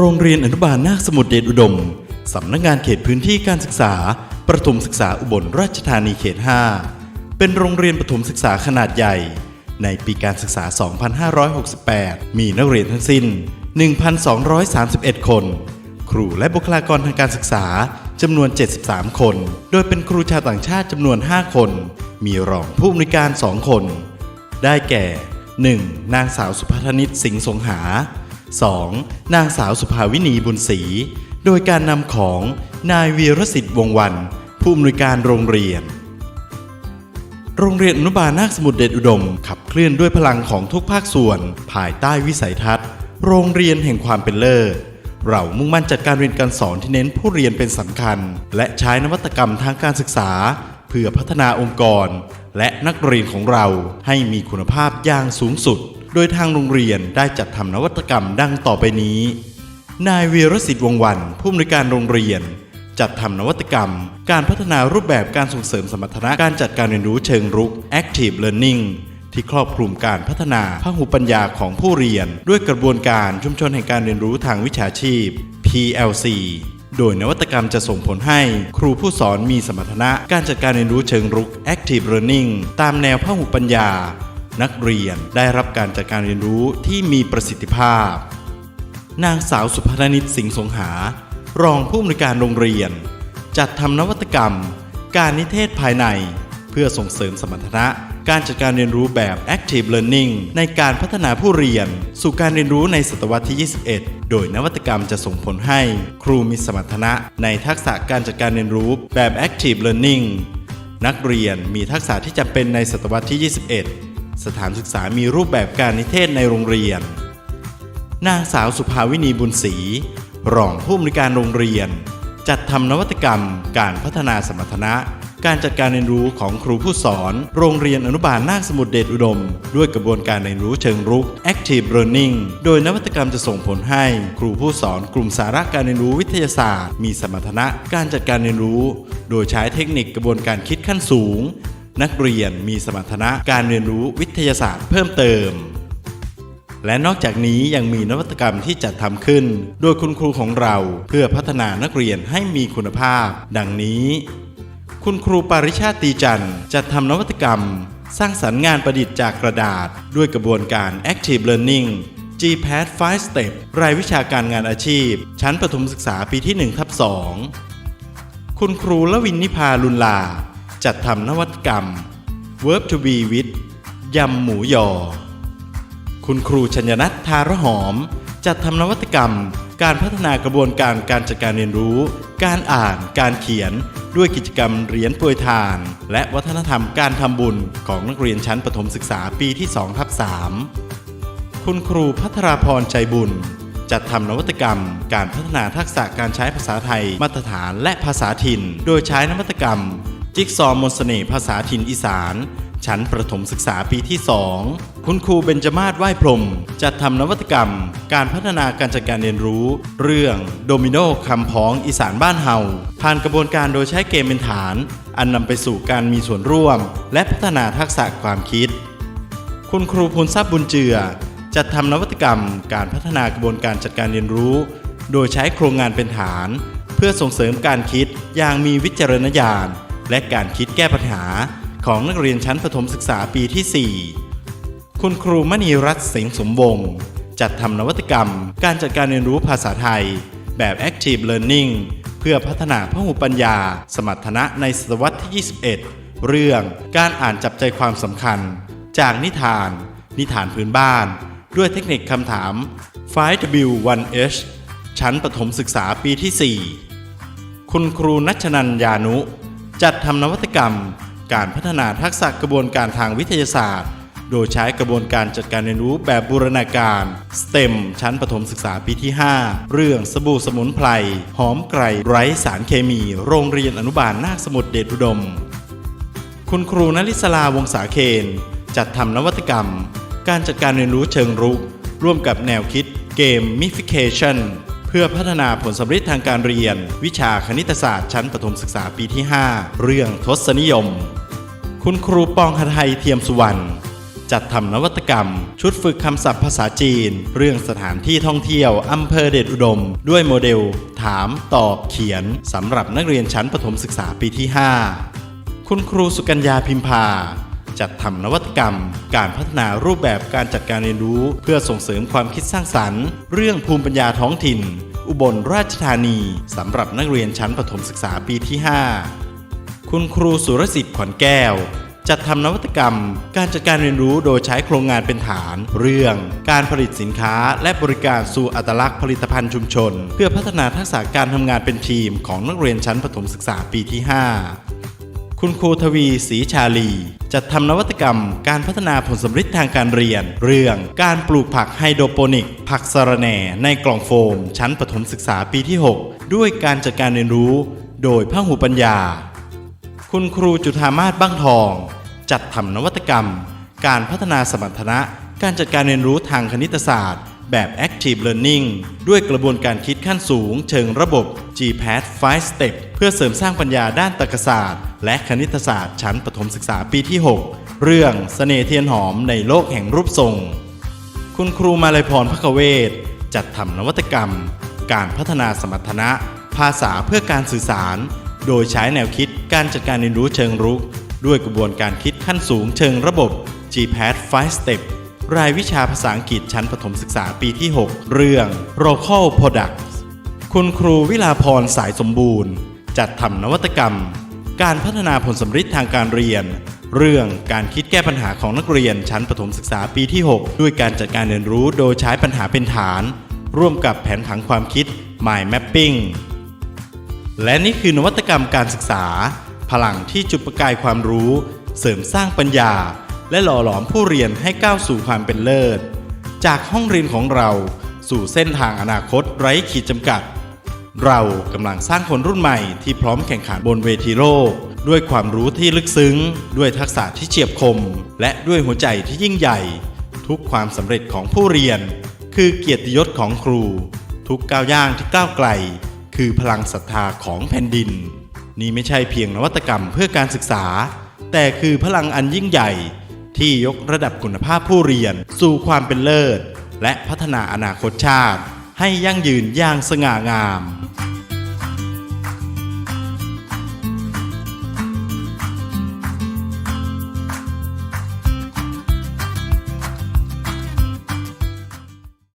โรงเรียนอนุบาลนาคสมุทรเดชอุดม สำนักงานเขตพื้นที่การศึกษา ประถมศึกษาอุบลราชธานีเขต 5 เป็นโรงเรียนประถมศึกษาขนาดใหญ่ ในปีการศึกษา 2568 มีนักเรียนทั้งสิ้น 1,231 คน ครูและบุคลากรทางการศึกษาจำนวน 73 คน โดยเป็นครูชาวต่างชาติจำนวน 5 คน มีรองผู้อำนวยการ 2 คน ได้แก่ 1. นางสาวสุภัทนิตสิงห์สงหา 2. นางสาวสุภาวินีบุญศรี โดยการนำของนายวีรสิทธิ์วงวัน ผู้อำนวยการโรงเรียน โรงเรียนอนุบาลนาคสมุทรเดชอุดม ขับเคลื่อนด้วยพลังของทุกภาคส่วน ภายใต้วิสัยทัศน์ โรงเรียนแห่งความเป็นเลิศเรามุ่งมั่นจัดการเรียนการสอนที่เน้นผู้เรียนเป็นสำคัญ และใช้นวัตกรรมทางการศึกษา เพื่อพัฒนาองค์กร และนักเรียนของเราให้มีคุณภาพอย่างสูงสุด โดยทางโรงเรียนได้จัดทำนวัตกรรมดังต่อไปนี้ นายวีรสิทธิ์วงวันผู้อำนวยการโรงเรียน จัดทำนวัตกรรม การพัฒนารูปแบบการส่งเสริมสมรรถนะการจัดการเรียนรู้เชิงรุก Active Learning ที่ครอบคลุมการพัฒนาพหุปัญญาของผู้เรียน ด้วยกระบวนการชุมชนแห่งการเรียนรู้ทางวิชาชีพ PLC โดยนวัตกรรมจะส่งผลให้ครูผู้สอนมีสมรรถนะการจัดการเรียนรู้เชิงรุก Active Learning ตามแนวพหุปัญญา นักเรียนได้รับการจัดการเรียนรู้ที่มีประสิทธิภาพ นางสาวสุภานิตสิงห์สงหา รองผู้อำนวยการโรงเรียน จัดทำนวัตกรรม การนิเทศภายใน เพื่อส่งเสริมสมรรถนะการจัดการเรียนรู้แบบ Active Learning ในการพัฒนาผู้เรียน สู่การเรียนรู้ในศตวรรษที่ 21 โดยนวัตกรรมจะส่งผลให้ครูมีสมรรถนะในทักษะการจัดการเรียนรู้แบบ Active Learning นักเรียนมีทักษะที่จำเป็นในศตวรรษที่ 21 สถานศึกษามีรูปแบบการนิเทศในโรงเรียน นางสาวสุภาวินีบุญศรีรองผู้อำนวยการโรงเรียน จัดทำนวัตกรรม การพัฒนาสมรรถนะ การจัดการเรียนรู้ของครูผู้สอน โรงเรียนอนุบาลนาคสมุทรเดชอุดม ด้วยกระบวนการเรียนรู้เชิงรุก Active Learning โดยนวัตกรรมจะส่งผลให้ครูผู้สอนกลุ่มสาระการเรียนรู้วิทยาศาสตร์ มีสมรรถนะ การจัดการเรียนรู้ โดยใช้เทคนิคกระบวนการคิดขั้นสูง นักเรียนมีสมรรถนะการเรียนรู้วิทยาศาสตร์เพิ่มเติม และนอกจากนี้ยังมีนวัตกรรมที่จัดทำขึ้น โดยคุณครูของเราเพื่อพัฒนานักเรียนให้มีคุณภาพ ดังนี้ คุณครูปาริชาติตีจันทร์จัดทำนวัตกรรม สร้างสรรค์งานประดิษฐ์จากกระดาษ ด้วยกระบวนการ Active Learning GPAD 5 Step รายวิชาการงานอาชีพ ชั้นประถมศึกษาปีที่1ทับ2คุณครูละวินนิพาลุนลา จัดทำนวัตกรรม Verb to be with ยำหมูยอ คุณครูชัญนัททารหอม จัดทำนวัตกรรม การพัฒนากระบวนการการจัดการเรียนรู้ การอ่าน การเขียน ด้วยกิจกรรมเหรียญปรยทาน และวัฒนธรรมการทำบุญของนักเรียนชั้นประถมศึกษาปีที่2ทับ3คุณครูพัทราพรใจบุญจัดทำนวัตกรรม การพัฒนาทักษะการใช้ภาษาไทยมาตรฐานและภาษาถิ่น โดยใช้นวัตกรรม จิ๊กซอว์มนเสน่ห์ภาษาถิ่นอีสาน ชั้นประถมศึกษาปีที่ 2 คุณครูเบญจมาศไหว้พรหมจัดทำนวัตกรรม การพัฒนาการจัดการเรียนรู้ เรื่องโดมิโนคำพ้องอีสานบ้านเฮาผ่านกระบวนการโดยใช้เกมเป็นฐาน อันนำไปสู่การมีส่วนร่วม และพัฒนาทักษะความคิด คุณครูพูนทรัพย์บุญเจือ จัดทำนวัตกรรม การพัฒนากระบวนการจัดการเรียนรู้ โดยใช้โครงงานเป็นฐาน เพื่อส่งเสริมการคิดอย่างมีวิจารณญาณ และการคิดแก้ปัญหาของนักเรียนชั้นประถมศึกษาปีที่ 4 คุณครูมณีรัตน์เสงสมวงศ์จัดทำนวัตกรรม การจัดการเรียนรู้ภาษาไทย แบบ Active Learning เพื่อพัฒนาพหุปัญญา สมรรถนะในศตวรรษที่ 21 เรื่องการอ่านจับใจความสำคัญ จากนิทาน นิทานพื้นบ้าน ด้วยเทคนิคคำถาม 5W1H ชั้นประถมศึกษาปีที่ 4 คุณครูนัชนันยานุ จัดทำนวัตกรรม การพัฒนาทักษะกระบวนการทางวิทยาศาสตร์ โดยใช้กระบวนการจัดการเรียนรู้แบบบูรณาการ STEM ชั้นประถมศึกษาปีที่ 5 เรื่องสบู่สมุนไพร หอมไกรไร้สารเคมี โรงเรียนอนุบาลนาคสมุทรเดชอุดม คุณครูนลิศลาวงศาเคน จัดทำนวัตกรรม การจัดการเรียนรู้เชิงรุก ร่วมกับแนวคิดเกมมิฟิเคชัน พื่อพัฒนาผลสำเร็จทางการเรียน วิชาคณิตศาสตร์ชั้นประถมศึกษาปีที่ 5 เรื่องทศนิยม คุณครูปองหทัยเทียมสุวรรณจัดทำนวัตกรรม ชุดฝึกคำศัพท์ภาษาจีน เรื่องสถานที่ท่องเที่ยวอำเภอเดชอุดม ด้วยโมเดล ถามตอบเขียนสำหรับนักเรียนชั้นประถมศึกษาปีที่ 5 คุณครูสุกัญญาพิมพา จัดทำนวัตกรรม การพัฒนารูปแบบการจัดการเรียนรู้ เพื่อส่งเสริมความคิดสร้างสรรค์ เรื่องภูมิปัญญาท้องถิ่น อุบลราชธานีสำหรับนักเรียนชั้นประถมศึกษาปีที่ 5 คุณครูสุรสิทธิ์ขวัญแก้ว จัดทำนวัตกรรม การจัดการเรียนรู้โดยใช้โครงงานเป็นฐาน เรื่อง การผลิตสินค้าและบริการสู่อัตลักษณ์ผลิตภัณฑ์ชุมชน เพื่อพัฒนาทักษะการทำงานเป็นทีมของนักเรียนชั้นประถมศึกษาปีที่ 5 คุณครูทวีศรีชาลี จัดทำนวัตกรรม การพัฒนาผลสำฤทธิ์ทางการเรียน เรื่องการปลูกผักไฮโดรโปนิก ผักสะระแหน่ในกล่องโฟม ชั้นประถมศึกษาปีที่ 6 ด้วยการจัดการเรียนรู้ โดยพหูปัญญา คุณครูจุธามาศบ้างทอง จัดทำนวัตกรรม การพัฒนาสมรรถนะ การจัดการเรียนรู้ทางคณิตศาสตร์ แบบ Active Learning ด้วยกระบวนการคิดขั้นสูงเชิงระบบ GPAT 5 Step เพื่อเสริมสร้างปัญญาด้านตรรกศาสตร์ และคณิตศาสตร์ชั้นประถมศึกษาปีที่ 6 เรื่องเสน่ห์เทียนหอมในโลกแห่งรูปทรง คุณครูมาลัยพรพระเวทจัดทำนวัตกรรม การพัฒนาสมรรถนะ ภาษาเพื่อการสื่อสาร โดยใช้แนวคิดการจัดการเรียนรู้เชิงรุก ด้วยกระบวนการคิดขั้นสูงเชิงระบบ GPAT 5 Step รายวิชาภาษาอังกฤษชั้นประถมศึกษาปีที่ 6 เรื่อง Local Products คุณครูวิลาพรสายสมบูรณ์ จัดทำนวัตกรรม การพัฒนาผลสำฤทธิ์ทางการเรียน เรื่องการคิดแก้ปัญหาของนักเรียนชั้นประถมศึกษาปีที่ 6 ด้วยการจัดการเรียนรู้โดยใช้ปัญหาเป็นฐาน ร่วมกับแผนผังความคิด Mind Mapping และนี่คือนวัตกรรมการศึกษา พลังที่จุดประกายความรู้ เสริมสร้างปัญญา และหล่อหลอมผู้เรียนให้ก้าวสู่ความเป็นเลิศ จากห้องเรียนของเราสู่เส้นทางอนาคตไร้ขีดจำกัด เรากำลังสร้างคนรุ่นใหม่ที่พร้อมแข่งขันบนเวทีโลก ด้วยความรู้ที่ลึกซึ้ง ด้วยทักษะที่เฉียบคม และด้วยหัวใจที่ยิ่งใหญ่ ทุกความสำเร็จของผู้เรียน คือเกียรติยศของครู ทุกก้าวย่างที่ก้าวไกล คือพลังศรัทธาของแผ่นดิน นี่ไม่ใช่เพียงนวัตกรรมเพื่อการศึกษา แต่คือพลังอันยิ่งใหญ่ ที่ยกระดับคุณภาพผู้เรียนสู่ความเป็นเลิศ และพัฒนาอนาคตชาติ ให้ยั่งยืนอย่างสง่างาม